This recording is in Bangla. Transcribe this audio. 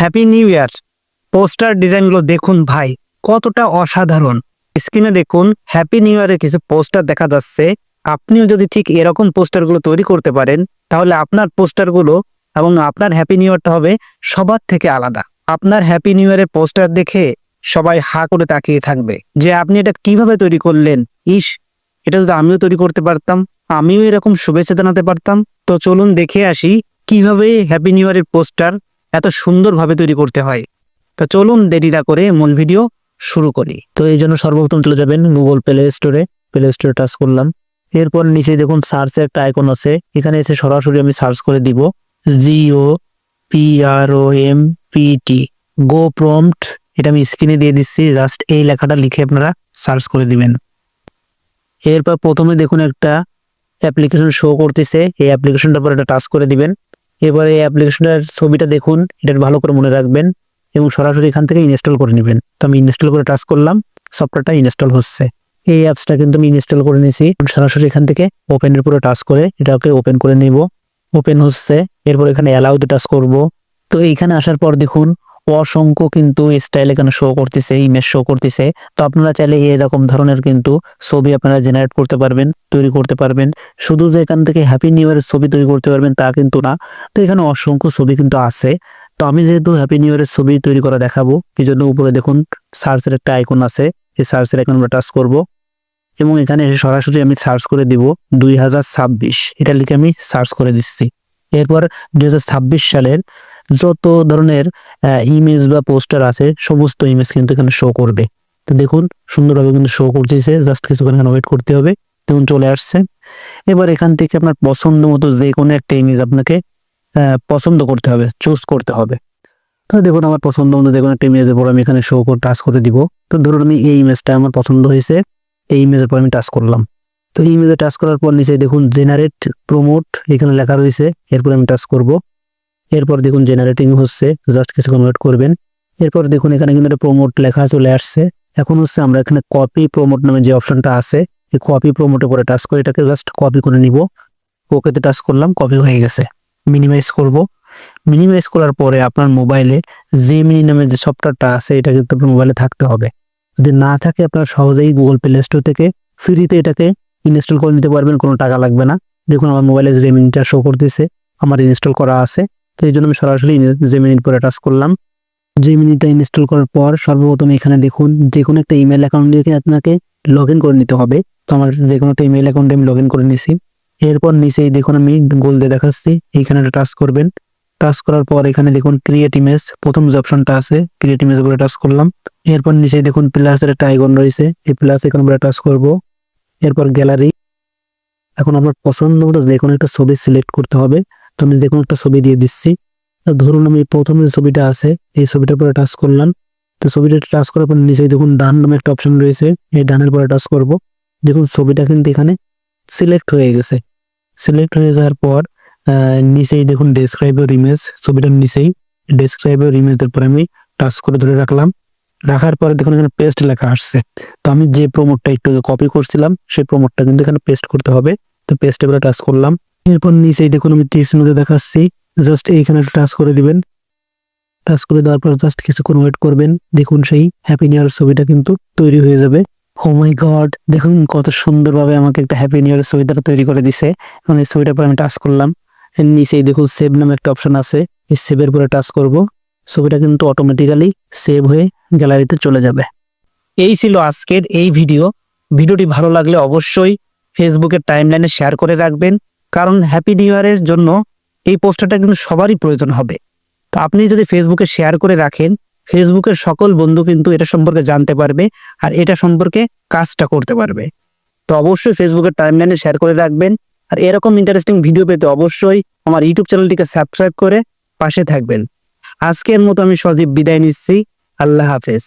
হ্যাপি নিউ ইয়ার পোস্টার ডিজাইনগুলো দেখুন ভাই, কতটা অসাধারণ। স্ক্রিনে দেখুন হ্যাপি নিউ ইয়ারের কিছু পোস্টার দেখা যাচ্ছে। আপনিও যদি ঠিক এরকম পোস্টারগুলো তৈরি করতে পারেন, তাহলে আপনার পোস্টারগুলো এবং আপনার হ্যাপি নিউ ইয়ারটা হবে সবার থেকে আলাদা। আপনার হ্যাপি নিউ ইয়ারের পোস্টার দেখে সবাই হা করে তাকিয়ে থাকবে যে আপনি এটা কীভাবে তৈরি করলেন। ইস, এটা যদি আমিও তৈরি করতে পারতাম, আমিও এরকম শুভেচ্ছা জানাতে পারতাম। তো চলুন দেখে আসি কীভাবে হ্যাপি নিউ ইয়ারের পোস্টার এত সুন্দরভাবে তৈরি করতে হয়। তো চলুন দেরি না করে মূল ভিডিও শুরু করি। তো এই জন্য সর্বপ্রথম চলে যাবেন গুগল প্লে স্টোরে প্লে স্টোরে টাচ করলাম। এরপর নিচে দেখুন সার্চের একটা আইকন আছে। এখানে এসে সরাসরি আমি সার্চ করে দিব Jio P R O M P T go prompt এটা আমি স্ক্রিনে দিয়ে দিচ্ছি। জাস্ট এই লেখাটা লিখে আপনারা সার্চ করে দিবেন। এরপর প্রথমে দেখুন একটা অ্যাপ্লিকেশন শো করতেছে। এই অ্যাপ্লিকেশনটার পর এটা টাচ করে দিবেন। এবার অ্যাপ্লিকেশনের ছবিটা দেখুন, এটা ভালো করে মনে রাখবেন এবং সরাসরি এখান থেকে ইনস্টল করে নেবেন। তো আমি ইনস্টল করে টাচ করলাম, সফটওয়্যারটা ইনস্টল হচ্ছে। এই অ্যাপসটা কিন্তু আমি ইনস্টল করে নিয়েছি। সরাসরি এখান থেকে ওপেনের উপরে টাচ করে এটাকে ওপেন করে নেব। ওপেন হচ্ছে, এরপর এখানে অ্যালাউতে টাচ করব। তো এইখানে আসার পর দেখুন অসংখ্য কিন্তু স্টাইল এখানে শো করতেছে ইমেজ শো করতেছে। তো আপনারা চাইলে এরকম ধরনের কিন্তু ছবি আপনারা জেনারেট করতে পারবেন, তৈরি করতে পারবেন। শুধু যে এখান থেকে হ্যাপি নিউ ইয়ারের ছবি তৈরি করতে পারবেন তা কিন্তু না। তো এখানে অসংখ্য ছবি কিন্তু আছে। তো আমি যেহেতু হ্যাপি নিউ ইয়ারের ছবি তৈরি করা দেখাবো এই জন্য উপরে দেখুন সার্চের একটা আইকন আছে। এই সার্চের আইকন আমরা টাচ করব। এবং এখানে এসে সরাসরি আমি সার্চ করে দিব দুই হাজার ছাব্বিশ। এটা লিখে আমি সার্চ করে দিচ্ছি। এরপর দুই হাজার ছাব্বিশ সালের যত ধরনের ইমেজ বা পোস্টার আছে, সমস্ত ইমেজ কিন্তু এখানে শো করবে। তো দেখুন, সুন্দরভাবে কিন্তু শো করতেছে জাস্ট কিছুক্ষণ এখানে ওয়েট করতে হবে, দেখুন চলে আসছে। এবার এখান থেকে আপনার পছন্দ মতো যে কোনো একটা ইমেজ আপনাকে পছন্দ করতে হবে চুজ করতে হবে। তো দেখুন, আমার পছন্দ মতো দেখুন একটা ইমেজের পর আমি এখানে শো করে টাচ করে দিব। তো ধরুন আমি এই ইমেজটা আমার পছন্দ হয়েছে, এই ইমেজের পর আমি টাচ করলাম। তো ইমেজে টাচ করার পর নিচে দেখুন জেনারেট প্রমোট এখানে লেখা রয়েছে, এরপর আমি টাচ করব। এরপর দেখুন জেনারেটিং হচ্ছে জাস্ট কিছুক্ষণ ওয়েট করবেন। এরপর দেখুন এখানে কিন্তু একটা প্রমোট লেখা চলে আসছে। এখন হচ্ছে আমরা এখানে কপি প্রমোট নামে যে অপশনটা আছে, এই কপি প্রমোটে করে টাচ করে এটাকে জাস্ট কপি করে নিব। ওকেতে টাচ করলাম কপি হয়ে গেছে। মিনিমাইজ করব। মিনিমাইজ করার পরে আপনার মোবাইলে জেমিনি নামে যে সফটওয়্যারটা আছে, এটা কিন্তু আপনার মোবাইলে থাকতে হবে। যদি না থাকে আপনার সহজেই গুগল প্লে স্টোর থেকে ফ্রিতে এটাকে ইনস্টল করে নিতে পারবেন, কোনো টাকা লাগবে না। দেখুন আমার মোবাইলে জেমিনিটা শো করতেছে, আমার ইনস্টল করা আছে। তো এই জন্য আমি সরাসরি জেমিনির পরে টাচ করলাম। জেমিনিটা ইনস্টল করার পর সর্বপ্রথম এখানে দেখুন যে কোনো একটা ইমেল অ্যাকাউন্ট দিয়ে আপনাকে লগ করে নিতে হবে? তো আমার যে কোনো একটা ইমেল অ্যাকাউন্টে আমি লগ করে নিছি। এরপর নিচেই দেখুন আমি গোল দিয়ে দেখাচ্ছি এইখানে টাচ করবেন। টাচ করার পর এখানে দেখুন ক্রিয়েট ইমেজ প্রথম যে অপশনটা আছে ক্রিয়েট ইমেজ উপরে টাচ করলাম। এরপর নিচে দেখুন প্লাসের একটা আইকন রয়েছে, এই প্লাস এখানে আমরা টাচ করব। এরপর গ্যালারি এখন আমার পছন্দ মতো যে কোনো একটা ছবি সিলেক্ট করতে হবে। তো আমি কোনো একটা ছবি দিয়ে দিচ্ছি। ধরুন আমি প্রথম যে ছবিটা আছে, এই ছবিটার পরে টাচ করলাম। তো ছবিটা টাচ করার পর নিচে দেখুন ডান নামে একটা অপশন রয়েছে, এই ডানের পরে টাচ করব। দেখুন ছবিটা কিন্তু এখানে সিলেক্ট হয়ে গেছে। সিলেক্ট হয়ে যাওয়ার পর নিচেই দেখুন ডেসক্রাইব ইউর ইমেজ ছবিটার নিচেই ডেসক্রাইব ইউর ইমেজের পরে আমি টাচ করে ধরে রাখলাম। রাখার পরে দেখুন এখানে পেস্ট লেখা আসছে। তো আমি যে প্রমোটটা একটু কপি করছিলাম, সেই প্রমোটটা কিন্তু এখানে পেস্ট করতে হবে। তো পেস্ট এবারে টাচ করলাম। এরপর নিচেই দেখুন আমি টিপস মধ্যে দেখাচ্ছি। জাস্ট এইখানে টাচ করে দিবেন। টাচ করে দেওয়ার পর জাস্ট কিছুক্ষণ ওয়েট করবেন। দেখুন সেই হ্যাপি নিউ ইয়ার ছবিটা কিন্তু তৈরি হয়ে যাবে। ও মাই গড দেখুন কত সুন্দরভাবে আমাকে একটা হ্যাপি নিউ ইয়ার ছবিটা তৈরি করে দিছে। এখন এই ছবিটার পর আমি টাচ করলাম। এর নিচেই দেখুন সেভ নামে একটা অপশন আছে। এই সেভের পরে টাচ করব। ছবিটা কিন্তু অটোমেটিক্যালি সেভ হয়ে গ্যালারিতে চলে যাবে। এই ছিল আজকের এই ভিডিও ভিডিওটি ভালো লাগলে অবশ্যই ফেসবুকের টাইমলাইনে শেয়ার করে রাখবেন। কারণ হ্যাপি নিউ ইয়ারের জন্য এই পোস্টারটা কিন্তু সবারই প্রয়োজন হবে। তো আপনি যদি ফেসবুকে শেয়ার করে রাখেন ফেসবুকের সকল বন্ধু কিন্তু এটা সম্পর্কে জানতে পারবে আর এটা সম্পর্কে কাজটা করতে পারবে। তো অবশ্যই ফেসবুকের টাইমলাইনে শেয়ার করে রাখবেন আর এরকম ইন্টারেস্টিং ভিডিও পেতে অবশ্যই আমার ইউটিউব চ্যানেলটিকে সাবস্ক্রাইব করে পাশে থাকবেন। আজকের মতো আমি সজীব বিদায় নিচ্ছি। আল্লাহ হাফেজ।